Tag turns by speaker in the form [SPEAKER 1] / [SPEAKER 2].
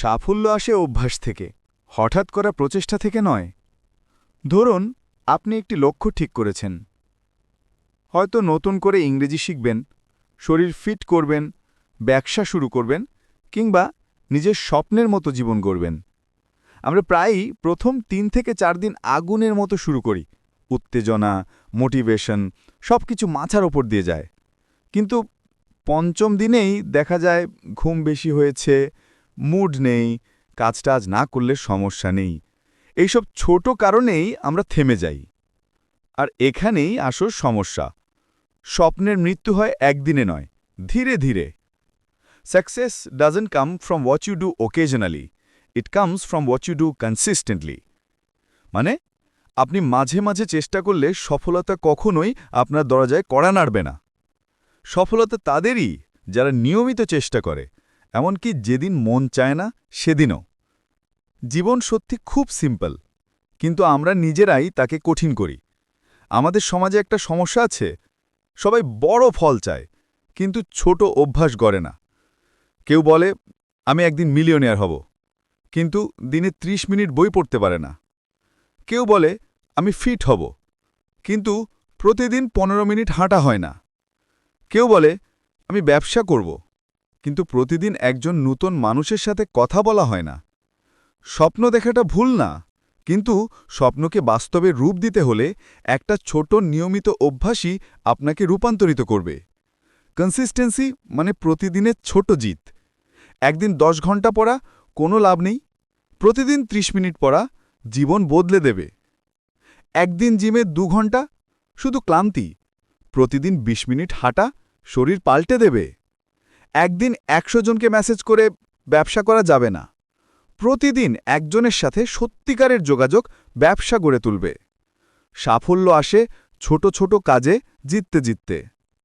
[SPEAKER 1] সাফল্য আসে অভ্যাস থেকে, হঠাৎ করা প্রচেষ্টা থেকে নয়। ধরুন, আপনি একটি লক্ষ্য ঠিক করেছেন। হয়তো নতুন করে ইংরেজি শিখবেন, শরীর ফিট করবেন, ব্যবসা শুরু করবেন, কিংবা নিজের স্বপ্নের মতো জীবন গড়বেন। আমরা প্রায়ই প্রথম তিন থেকে চার দিন আগুনের মতো শুরু করি। উত্তেজনা, মোটিভেশন সব কিছু মাথার ওপর দিয়ে যায়। কিন্তু পঞ্চম দিনেই দেখা যায় ঘুম বেশি হয়েছে মুড নেই কাজটা আজ না করলে সমস্যা নেই। এইসব ছোট কারণেই আমরা থেমে যাই। আর এখানেই আসল সমস্যা। স্বপ্নের মৃত্যু হয় একদিনে নয়, ধীরে ধীরে। Success doesn't come from what you do occasionally it comes from what you do consistently মানে আপনি মাঝে মাঝে চেষ্টা করলে সফলতা কখনোই আপনার দরজায় কড়া নাড়বে না। সফলতা তাদেরই যারা নিয়মিত চেষ্টা করে। এমনকি যেদিন মন চায় না, সেদিনও। জীবন সত্যি খুব সিম্পল, কিন্তু আমরা নিজেরাই তাকে কঠিন করি। আমাদের সমাজে একটা সমস্যা আছে, সবাই বড় ফল চায়, কিন্তু ছোট অভ্যাস গড়ে না। কেউ বলে, আমি একদিন মিলিয়নিয়ার হব কিন্তু দিনে ৩০ মিনিট বই পড়তে পারে না। কেউ বলে, আমি ফিট হব কিন্তু প্রতিদিন পনেরো মিনিট হাঁটা হয় না। কেউ বলে, আমি ব্যবসা করব কিন্তু প্রতিদিন একজন নূতন মানুষের সাথে কথা বলা হয় না। স্বপ্ন দেখাটা ভুল না, কিন্তু স্বপ্নকে বাস্তবে রূপ দিতে হলে একটা ছোট নিয়মিত অভ্যাসই আপনাকে রূপান্তরিত করবে। কনসিস্টেন্সি মানে প্রতিদিনের ছোট জিত। একদিন দশ ঘণ্টা পড়া, কোনো লাভ নেই। প্রতিদিন ৩০ মিনিট পড়া, জীবন বদলে দেবে। একদিন জিমে দু ঘণ্টা, শুধু ক্লান্তি। প্রতিদিন ২০ মিনিট হাঁটা, শরীর পাল্টে দেবে। একদিন একশো জনকে মেসেজ করে ব্যবসা করা যাবে না। প্রতিদিন একজনের সাথে সত্যিকারের যোগাযোগ ব্যবসা গড়ে তুলবে। সাফল্য আসে ছোট ছোট কাজে জিততে জিততে।